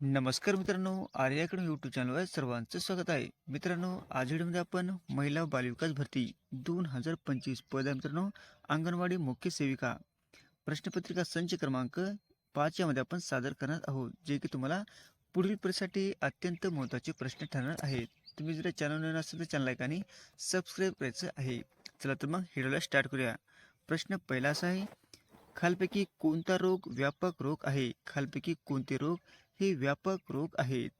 नमस्कार मित्रांनो आर्याकडे यूट्यूब चॅनलवर सर्वांचं स्वागत आहे. मित्रांनो आज व्हिडिओमध्ये आपण महिला बालविकास भरती दोन हजार पंचवीस पद आहे मित्रांनो अंगणवाडी मुख्य सेविका प्रश्नपत्रिका संच क्रमांक पाच यामध्ये आपण सादर करणार आहोत जे की तुम्हाला पुढील परीक्षेसाठी अत्यंत महत्त्वाचे प्रश्न ठरणार आहेत. तुम्ही जर चॅनल नवीन असेल तर चॅनल आणि सबस्क्राईब करायचं आहे. चला तर मग व्हिडिओला स्टार्ट करूया. प्रश्न पहिला असा आहे खालपैकी कोणता रोग व्यापक रोग आहे? खालपैकी कोणते रोग हे व्यापक रोग आहेत?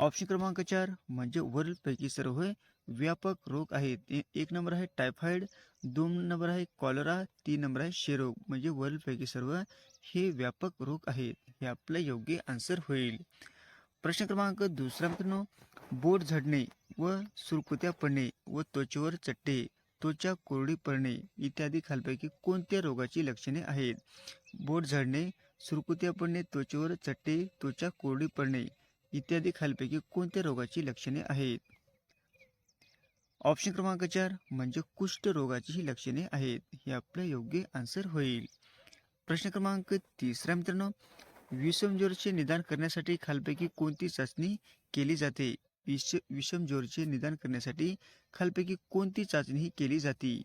ऑप्शन क्रमांक चार म्हणजे वरीलपैकी सर्व हे व्यापक रोग आहेत. एक नंबर आहे टायफॉइड दोन नंबर आहे कॉलरा तीन नंबर आहे शेरोग. म्हणजे वरीलपैकी सर्व हे व्यापक रोग आहेत. हे आपलं योग्य आन्सर होईल. प्रश्न क्रमांक दुसरा मित्रांनो बोट झडणे व सुरकुत्या पडणे व त्वचेवर चट्टे. त्वचा कोरडी पडणे इत्यादी खालपैकी कोणत्या रोगाची लक्षणे आहेत? बोट झडणे सुरकुत्या पडणे त्वचेवर चट्टे त्वचा कोरडी पडणे इत्यादी खालपैकी कोणत्या रोगाची लक्षणे आहेत? ऑप्शन क्रमांक चार म्हणजे कुष्ठ रोगाची ही लक्षणे आहेत. हे आपलं योग्य आन्सर होईल. प्रश्न क्रमांक तिसरा मित्रांनो विषमज्वरचे निदान करण्यासाठी खालपैकी कोणती चाचणी केली जाते? विष विषम विषमज्वरचे निदान करण्यासाठी खालपैकी कोणती चाचणी ही केली जाते?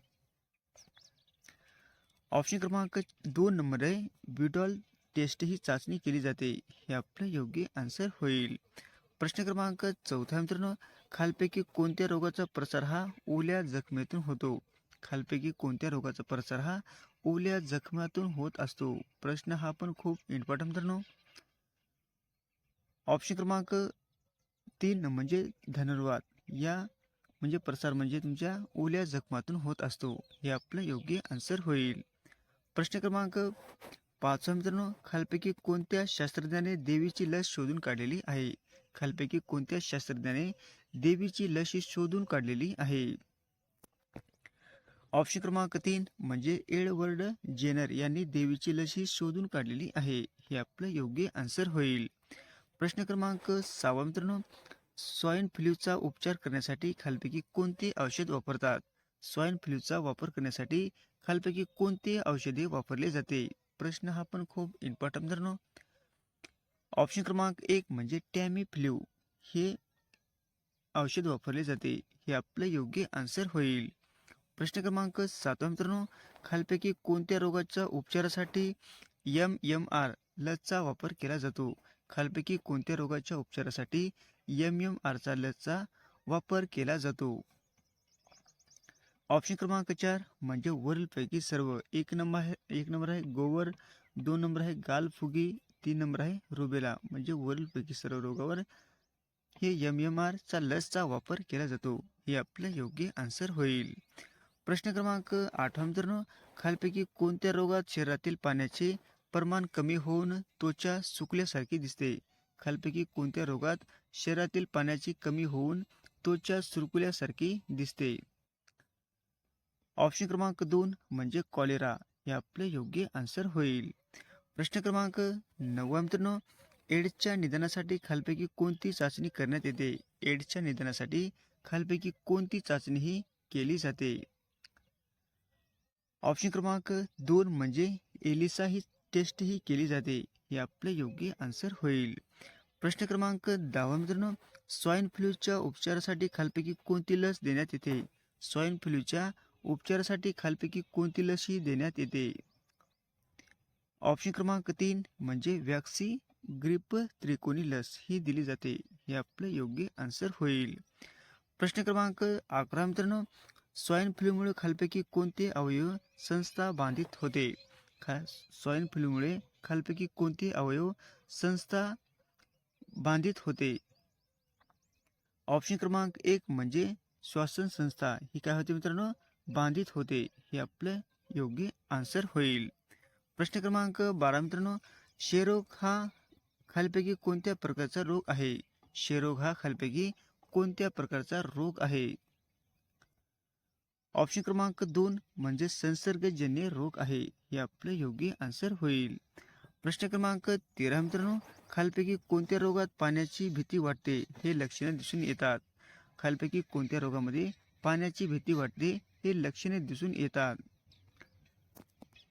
ऑप्शन क्रमांक दोन नंबर आहे. ब्युटॉल टेस्ट ही चाचणी केली जाते. हे आपलं योग्य आन्सर होईल. प्रश्न क्रमांक चौथा मित्रांनो. खालपैकी कोणत्या रोगाचा प्रसार हा ओल्या जखमेतून होतो? खालपैकी कोणत्या रोगाचा प्रसार हा ओल्या जखमातून होत असतो? प्रश्न हा पण खूप इम्पॉर्टंट मित्रांनो. ऑप्शन क्रमांक तीन म्हणजे धनुर्वाद. या म्हणजे प्रसार म्हणजे तुमच्या ओल्या जखमातून होत असतो. हे आपलं योग्य आन्सर होईल. प्रश्न क्रमांक पाचवा मित्रांनो खालपैकी कोणत्या शास्त्रज्ञाने देवीची लस शोधून काढलेली आहे? खालपैकी कोणत्या शास्त्रज्ञाने देवीची लस शोधून काढलेली आहे? ऑप्शन क्रमांक तीन म्हणजे एडवर्ड जेनर यांनी देवीची लस ही शोधून काढलेली आहे. हे आपलं योग्य आन्सर होईल. प्रश्न क्रमांक सहावा मित्रांनो स्वाईन फ्लूचा उपचार करण्यासाठी खालपैकी कोणते औषध वापरतात? स्वाईन फ्लूचा वापर करण्यासाठी खालपैकी कोणते औषधे वापरले जाते? प्रश्न हा पण खूप इम्पॉर्टंट मित्रांनो ऑप्शन क्रमांक एक म्हणजे टॅमी फ्ल्यू हे औषध वापरले जाते. हे आपलं योग्य आन्सर होईल. प्रश्न क्रमांक सातवा मित्रांनो खालपैकी कोणत्या रोगाच्या उपचारासाठी एम एम आर लसचा वापर केला जातो? खालपैकी कोणत्या रोगाच्या उपचारासाठी एम एम आरचा वापर केला जातो. ऑप्शन क्रमांक चार म्हणजे वरीलपैकी सर्व. एक नंबर आहे एक नंबर आहे गोवर दोन नंबर आहे गालफुगी तीन नंबर आहे रुबेला. म्हणजे वरीलपैकी सर्व रोगावर हे एम एम आरचा लसचा वापर केला जातो. हे आपलं योग्य आन्सर होईल. प्रश्न क्रमांक आठवा मित्रांनो खालपैकी कोणत्या रोगात शरीरातील पाण्याचे प्रमाण कमी होऊन त्वचा सुकल्यासारखी दिसते? खालपैकी कोणत्या रोगात शरीरातील पाण्याची कमी होऊन त्वचा सुरकुल्यासारखी दिसते. ऑप्शन क्रमांक दोन म्हणजे कॉलेरा हे आपले योग्य आन्सर होईल. प्रश्न क्रमांक नववा मित्रांनो एड्सच्या निदानासाठी खालपैकी कोणती चाचणी करण्यात येते? एड्सच्या निदानासाठी खालपैकी कोणती चाचणी ही केली जाते? ऑप्शन क्रमांक दोन म्हणजे एलिसा ही टेस्ट ही केली जाते. हे आपले योग्य आन्सर होईल. प्रश्न क्रमांक दहावा मित्रांनो स्वाईन फ्लूच्या उपचारासाठी खालपैकी कोणती लस देण्यात येते? स्वाईन फ्लूच्या उपचारासाठी खालपैकी कोणती लस ही देण्यात येते? ऑप्शन क्रमांक तीन म्हणजे वॅक्सी ग्रिप त्रिकोणी लस ही दिली जाते. हे आपलं योग्य आन्सर होईल. प्रश्न क्रमांक अकरा मित्रांनो स्वाईन फ्लूमुळे खालपैकी कोणते अवयव संस्था बाधित होते? खा स्वाईन फ्लूमुळे खालपैकी कोणते अवयव संस्था बांधित होते. ऑप्शन क्रमांक एक म्हणजे श्वासन संस्था. ही काय होते मित्रांनो? बांधित होते. हे आपलं योग्य आन्सर होईल. प्रश्न क्रमांक बारा मित्रांनो. शेरोग हा खालपैकी कोणत्या प्रकारचा रोग आहे? शेरोग हा खालपैकी कोणत्या प्रकारचा रोग आहे? ऑप्शन क्रमांक दोन म्हणजे संसर्गजन्य रोग आहे. हे आपलं योग्य आन्सर होईल. प्रश्न क्रमांक तेरा मित्रांनो खालपैकी कोणत्या रोगात पाण्याची भीती वाटते हे लक्षणे दिसून येतात. खालपैकी कोणत्या रोगामध्ये पाण्याची भीती वाटते हे लक्षणे दिसून येतात.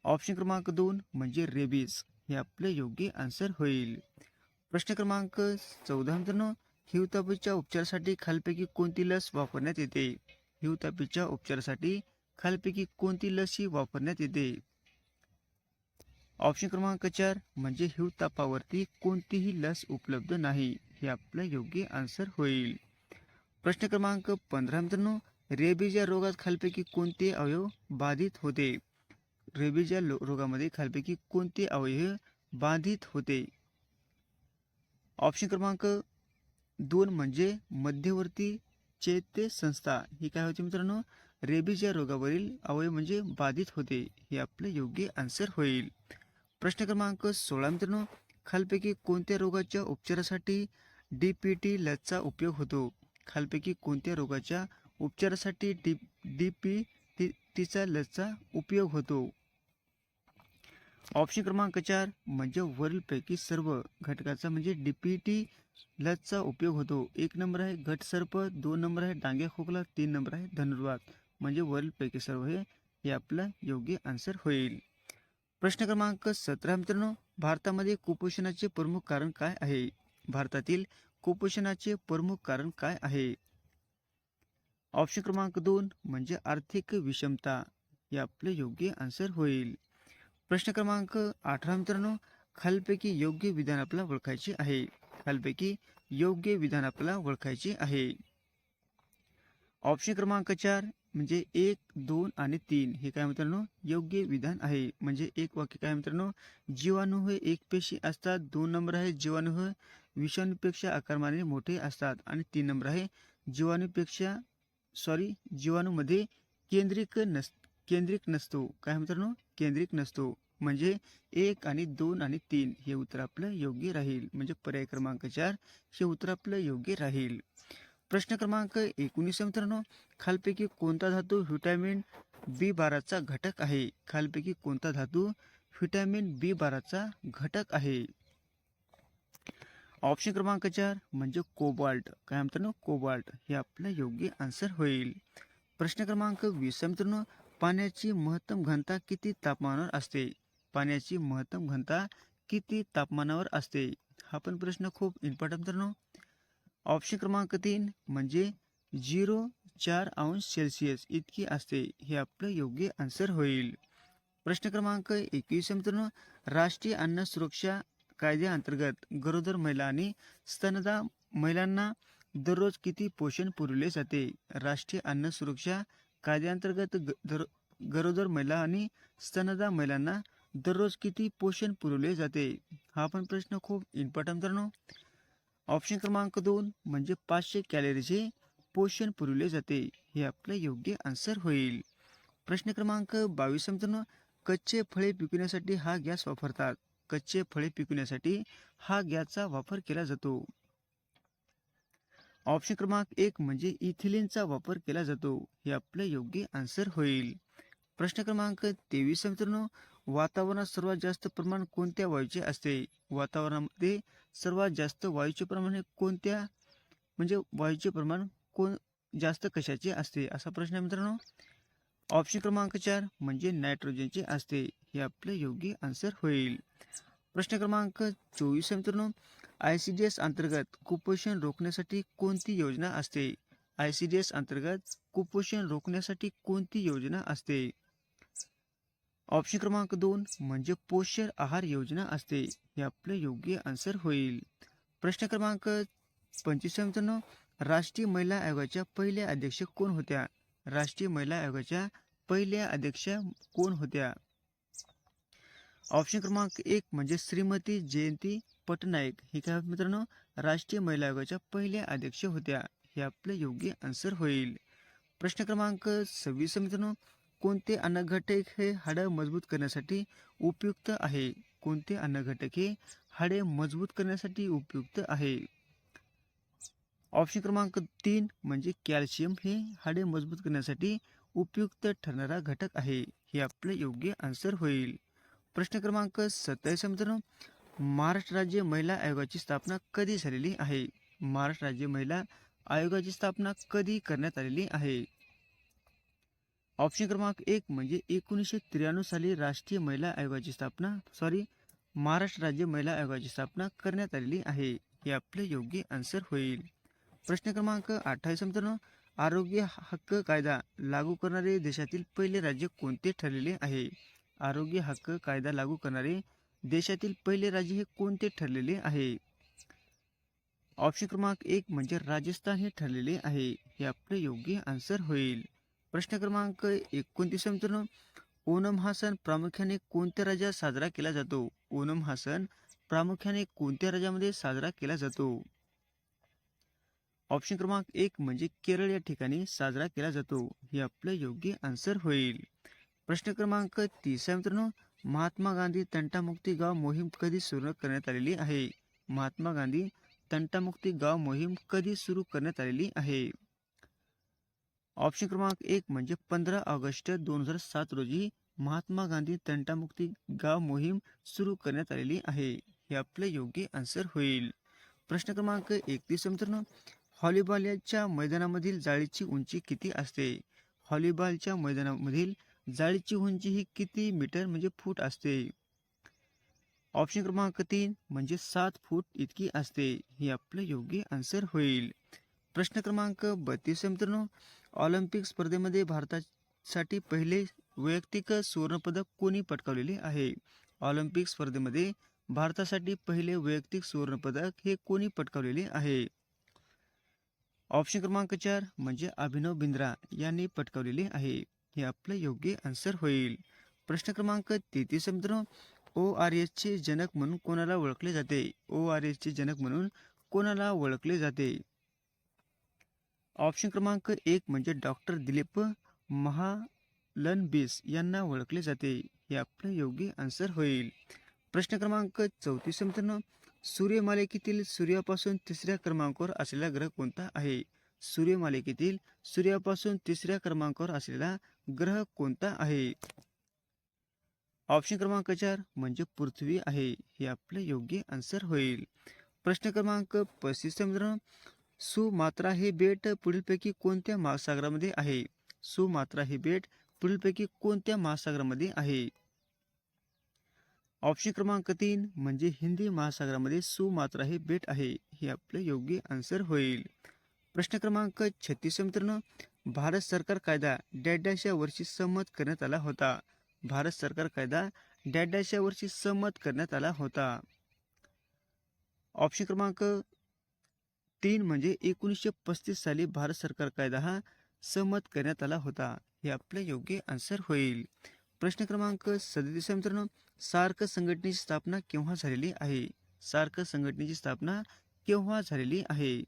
ऑप्शन क्रमांक दोन म्हणजे रेबीज हे आपले योग्य आन्सर होईल. प्रश्न क्रमांक चौदा मित्रांनो हिवतापीच्या उपचारासाठी खालपैकी कोणती लस वापरण्यात येते? हिवतापीच्या उपचारासाठी खालपैकी कोणती लस ही वापरण्यात येते? ऑप्शन क्रमांक चार म्हणजे हिवतापावरती कोणतीही लस उपलब्ध नाही हे आपलं योग्य आन्सर होईल. प्रश्न क्रमांक पंधरा मित्रांनो रेबीज या रोगात खालपैकी कोणते अवयव बाधित होते? रेबीज या रोगामध्ये खालपैकी कोणते अवयव बाधित होते? ऑप्शन क्रमांक दोन म्हणजे मध्यवर्ती चैत्य संस्था. ही काय होती मित्रांनो? रेबीज या रोगावरील अवयव म्हणजे बाधित होते हे आपलं योग्य आन्सर होईल. प्रश्न क्रमांक सोळा. मित्रांनो खालपैकी कोणत्या रोगाच्या उपचारासाठी डी पी टी लसचा उपयोग होतो? खालपैकी कोणत्या रोगाच्या उपचारासाठी डी डी पी टी टीचा लसचा उपयोग होतो? ऑप्शन क्रमांक चार म्हणजे वरीलपैकी सर्व घटकाचा म्हणजे डी पी टी लसचा उपयोग होतो. एक नंबर आहे घटसर्प दोन नंबर आहे डांग्या खोकला तीन नंबर आहे धनुर्वात. म्हणजे वरीलपैकी सर्व हे हे आपलं योग्य आन्सर होईल. प्रश्न क्रमांक सतरा मित्रांनो. भारतामध्ये कुपोषणाचे प्रमुख कारण काय आहे? भारतातील कुपोषणाचे प्रमुख कारण काय आहे? ऑप्शन क्रमांक दोन म्हणजे आर्थिक विषमता. हे आपले योग्य आन्सर होईल. प्रश्न क्रमांक अठरा मित्रांनो. खालपैकी योग्य विधान आपल्याला ओळखायचे आहे. खालपैकी योग्य विधान आपल्याला ओळखायचे आहे. ऑप्शन क्रमांक चार म्हणजे एक दोन आणि तीन हे काय मित्रांनो? योग्य विधान आहे. म्हणजे एक वाक्य काय मित्रांनो? जीवाणू हे एक पेशी असतात दोन नंबर आहे जीवाणू हे विषाणूपेक्षा आकारमानाने मोठे असतात आणि तीन नंबर आहे जीवाणूपेक्षा सॉरी जीवाणूमध्ये केंद्रिक नस केंद्रिक नसतो. काय मित्रांनो? केंद्रिक नसतो. म्हणजे एक आणि दोन आणि तीन हे उत्तर आपलं योग्य राहील. म्हणजे पर्याय क्रमांक चार हे उत्तर आपलं योग्य राहील. प्रश्न क्रमांक एकोणीस मित्रांनो. खालपैकी कोणता धातू व्हिटॅमिन बी बाराचा घटक आहे? खालपैकी कोणता धातू व्हिटॅमिन बी बाराचा घटक आहे? ऑप्शन क्रमांक चार म्हणजे कोबाल्ट. काय मित्रांनो? कोबाल्ट. हे आपलं योग्य आन्सर होईल. प्रश्न क्रमांक वीस मित्रांनो. पाण्याची महत्तम घनता किती तापमानावर असते? पाण्याची महत्तम घनता किती तापमानावर असते? हा पण प्रश्न खूप इम्पॉर्टंट मित्रांनो. ऑप्शन क्रमांक तीन म्हणजे झिरो चार अंश सेल्सिअस इतकी असते हे आपलं योग्य आन्सर होईल. प्रश्न क्रमांक एकवीस मित्रांनो. राष्ट्रीय अन्न सुरक्षा कायद्याअंतर्गत गरोदर महिला आणि स्तनदा महिलांना दररोज किती पोषण पुरवले जाते? राष्ट्रीय अन्न सुरक्षा कायद्याअंतर्गत ग- गरोदर महिला आणि स्तनदा महिलांना दररोज किती पोषण पुरवले जाते? हा पण प्रश्न खूप इम्पॉर्टंट मित्रांनो. ऑप्शन क्रमांक दोन म्हणजे पाचशे कॅलरीचे पोषण पुरवले जाते. हे आपलं योग्य आन्सर होईल. प्रश्न क्रमांक बावीस मित्रांनो कच्चे फळे पिकवण्यासाठी हा गॅस वापरतात. कच्चे फळे पिकवण्यासाठी हा गॅसचा वापर केला जातो. ऑप्शन क्रमांक एक म्हणजे इथिलिनचा वापर केला जातो. हे आपलं योग्य आन्सर होईल. प्रश्न क्रमांक तेवीस मित्रांनो वातावरणात सर्वात जास्त प्रमाण कोणत्या वायूचे असते? वातावरणामध्ये सर्वात जास्त वायूचे प्रमाण हे कोणत्या? म्हणजे वायूचे प्रमाण कोण जास्त कशाचे असते? असा प्रश्न आहे मित्रांनो. ऑप्शन क्रमांक चार म्हणजे नायट्रोजनचे असते. हे आपलं योग्य आन्सर होईल. प्रश्न क्रमांक चोवीस आहे मित्रांनो. आय सी डी एस अंतर्गत कुपोषण रोखण्यासाठी कोणती योजना असते? आय सी डी एस अंतर्गत कुपोषण रोखण्यासाठी कोणती योजना असते? ऑप्शन क्रमांक दोन म्हणजे पोषण आहार योजना असते. हे आपलं योग्य आन्सर होईल. प्रश्न क्रमांक पंचवीस मित्रांनो. राष्ट्रीय महिला आयोगाच्या पहिल्या अध्यक्ष कोण होत्या? राष्ट्रीय महिला आयोगाच्या पहिल्या अध्यक्ष कोण होत्या? ऑप्शन क्रमांक एक म्हणजे श्रीमती जयंती पटनायक. ही काय मित्रांनो? राष्ट्रीय महिला आयोगाच्या पहिल्या अध्यक्ष होत्या. हे आपलं योग्य आन्सर होईल. प्रश्न क्रमांक सव्वीस मित्रांनो. कोणते अन्नघटक हे हाडं मजबूत करण्यासाठी उपयुक्त आहे? कोणते अन्नघटक हे हाडे मजबूत करण्यासाठी उपयुक्त आहे? ऑप्शन क्रमांक तीन म्हणजे कॅल्शियम हे हाडे मजबूत करण्यासाठी उपयुक्त ठरणारा घटक आहे. हे आपलं योग्य आन्सर होईल. प्रश्न क्रमांक सत्तावीस मित्रांनो. महाराष्ट्र राज्य महिला आयोगाची स्थापना कधी झालेली आहे? महाराष्ट्र राज्य महिला आयोगाची स्थापना कधी करण्यात आलेली आहे? ऑप्शन क्रमांक एक म्हणजे एकोणीसशे त्र्याण्णव साली राष्ट्रीय महिला आयोगाची स्थापना सॉरी महाराष्ट्र राज्य महिला आयोगाची स्थापना करण्यात आलेली आहे. हे आपले योग्य आन्सर होईल. प्रश्न क्रमांक अठ्ठावीस मित्रांनो आरोग्य हक्क कायदा लागू करणारे देशातील पहिले राज्य कोणते ठरलेले आहे? आरोग्य हक्क कायदा लागू करणारे देशातील पहिले राज्य हे कोणते ठरलेले आहे? ऑप्शन क्रमांक एक म्हणजे राजस्थान हे ठरलेले आहे. हे आपले योग्य आन्सर होईल. प्रश्न क्रमांक एकोणतीस मित्रांनो ओणम हा सण प्रामुख्याने कोणत्या राज्यात साजरा केला जातो? ओणम हा सण प्रामुख्याने कोणत्या राज्यामध्ये साजरा केला जातो? ऑप्शन क्रमांक एक म्हणजे केरळ या ठिकाणी साजरा केला जातो. हे आपलं योग्य आन्सर होईल. प्रश्न क्रमांक तीस आहे मित्रांनो महात्मा गांधी तंटामुक्ती गाव मोहीम कधी सुरू करण्यात आलेली आहे? महात्मा गांधी तंटामुक्ती गाव मोहीम कधी सुरू करण्यात आलेली आहे? ऑप्शन क्रमांक एक म्हणजे पंधरा ऑगस्ट दोन हजार सात रोजी महात्मा गांधी तंटामुक्ती गाव मोहीम सुरू करण्यात आलेली आहे. हे आपलं योग्य आन्सर होईल. प्रश्न क्रमांक एकतीस मित्रांनो हॉलीबॉलच्या मैदानामधील जाळीची उंची किती असते? व्हॉलीबॉलच्या मैदानामधील जाळीची उंची ही किती मीटर म्हणजे फूट असते? ऑप्शन क्रमांक तीन म्हणजे सात फूट इतकी असते. हे आपलं योग्य आन्सर होईल. प्रश्न क्रमांक बत्तीस मित्रांनो ऑलिम्पिक स्पर्धेमध्ये भारतासाठी पहिले वैयक्तिक सुवर्णपदक कोणी पटकावलेले आहे? ऑलिम्पिक स्पर्धेमध्ये भारतासाठी पहिले वैयक्तिक सुवर्णपदक हे कोणी पटकावलेले आहे? ऑप्शन क्रमांक चार म्हणजे अभिनव बिंद्रा यांनी पटकावलेले आहे. हे आपलं योग्य आन्सर होईल. प्रश्न क्रमांक तेहतीस मित्रांनो. ओ आर एसचे जनक म्हणून कोणाला ओळखले जाते? ओ आर एसचे जनक म्हणून कोणाला ओळखले जाते? ऑप्शन क्रमांक एक म्हणजे डॉक्टर दिलीप महालनबिस यांना ओळखले जाते. हे आपलं योग्य आन्सर होईल. प्रश्न क्रमांक चौतीस मित्रांनो. सूर्यमालिकेतील सूर्यापासून तिसऱ्या क्रमांकावर असलेला ग्रह कोणता आहे? सूर्यमालिकेतील सूर्यापासून तिसऱ्या क्रमांकावर असलेला ग्रह कोणता आहे? ऑप्शन क्रमांक चार म्हणजे पृथ्वी आहे. हे आपलं योग्य आन्सर होईल. प्रश्न क्रमांक पस्तीस मित्रांनो. सुमात्रा हे बेट पुढीलपैकी कोणत्या महासागरामध्ये आहे? सुमात्रा हे बेट पुढीलपैकी कोणत्या महासागरामध्ये आहे? ऑप्शन क्रमांक तीन म्हणजे हिंदी महासागरामध्ये सुमात्रा हे बेट आहे हे आपले योग्य आन्सर होईल. प्रश्न क्रमांक छत्तीस मित्रांनो भारत सरकार कायदा डॅश वर्षी संमत करण्यात आला होता. भारत सरकार कायदा डॅश वर्षी संमत करण्यात आला होता. ऑप्शन क्रमांक तीन म्हणजे एकोणीसशे पस्तीस साली भारत सरकार कायदा हा सहमत करण्यात आला होता. हे आपले योग्य आन्सर होईल. प्रश्न क्रमांक सदतीस मित्रांनो. सार्क संघटनेची स्थापना केव्हा झालेली आहे? सार्क संघटनेची स्थापना केव्हा झालेली आहे?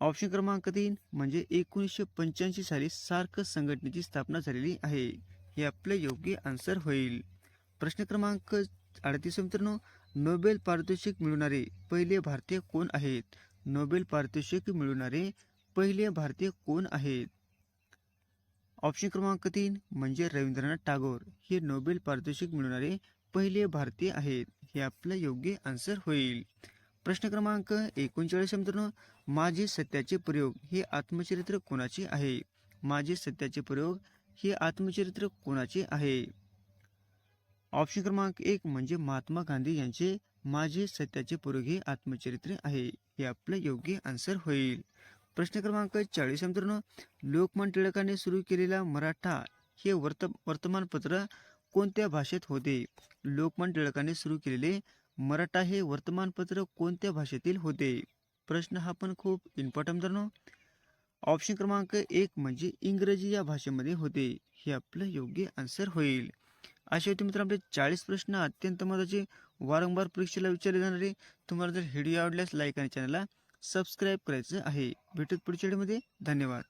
ऑप्शन क्रमांक तीन म्हणजे एकोणीसशे पंच्याऐंशी साली सार्क संघटनेची स्थापना झालेली आहे. हे आपले योग्य आन्सर होईल. प्रश्न क्रमांक अडतीस मित्रांनो. नोबेल पारितोषिक मिळवणारे पहिले भारतीय कोण आहेत? नोबेल पारितोषिक मिळवणारे पहिले भारतीय कोण आहेत? ऑप्शन क्रमांक तीन म्हणजे रवींद्रनाथ टागोर. हे नोबेल पारितोषिक मिळवणारे पहिले भारतीय आहेत. हे आपलं योग्य आन्सर होईल. प्रश्न क्रमांक एकोणचाळीस मित्रांनो. माझे सत्याचे प्रयोग हे आत्मचरित्र कोणाचे आहे? माझे सत्याचे प्रयोग हे आत्मचरित्र कोणाचे आहे? ऑप्शन क्रमांक एक म्हणजे महात्मा गांधी यांचे माझे सत्याचे पुरोगे आत्मचरित्र आहे. हे आपलं योग्य आन्सर होईल. प्रश्न क्रमांक चाळीस मित्रांनो लोकमान टिळकाने सुरू केलेला मराठा हे वर्त वर्तमानपत्र कोणत्या भाषेत होते? लोकमान टिळकाने सुरू केलेले मराठा हे वर्तमानपत्र कोणत्या भाषेतील होते? प्रश्न हा पण खूप इम्पॉर्टंट मित्रांनो. ऑप्शन क्रमांक एक म्हणजे इंग्रजी या भाषेमध्ये होते. हे आपलं योग्य आन्सर होईल. असे होते मित्र आपले चाळीस प्रश्न अत्यंत महत्त्वाचे. वारंवार परीक्षेला विचारले जाणारे तुम्हाला जर व्हिडिओ आवडल्यास लाईक आणि चॅनलला सबस्क्राईब करायचं आहे. भेटत पुढच्या व्हिडिओमध्ये धन्यवाद.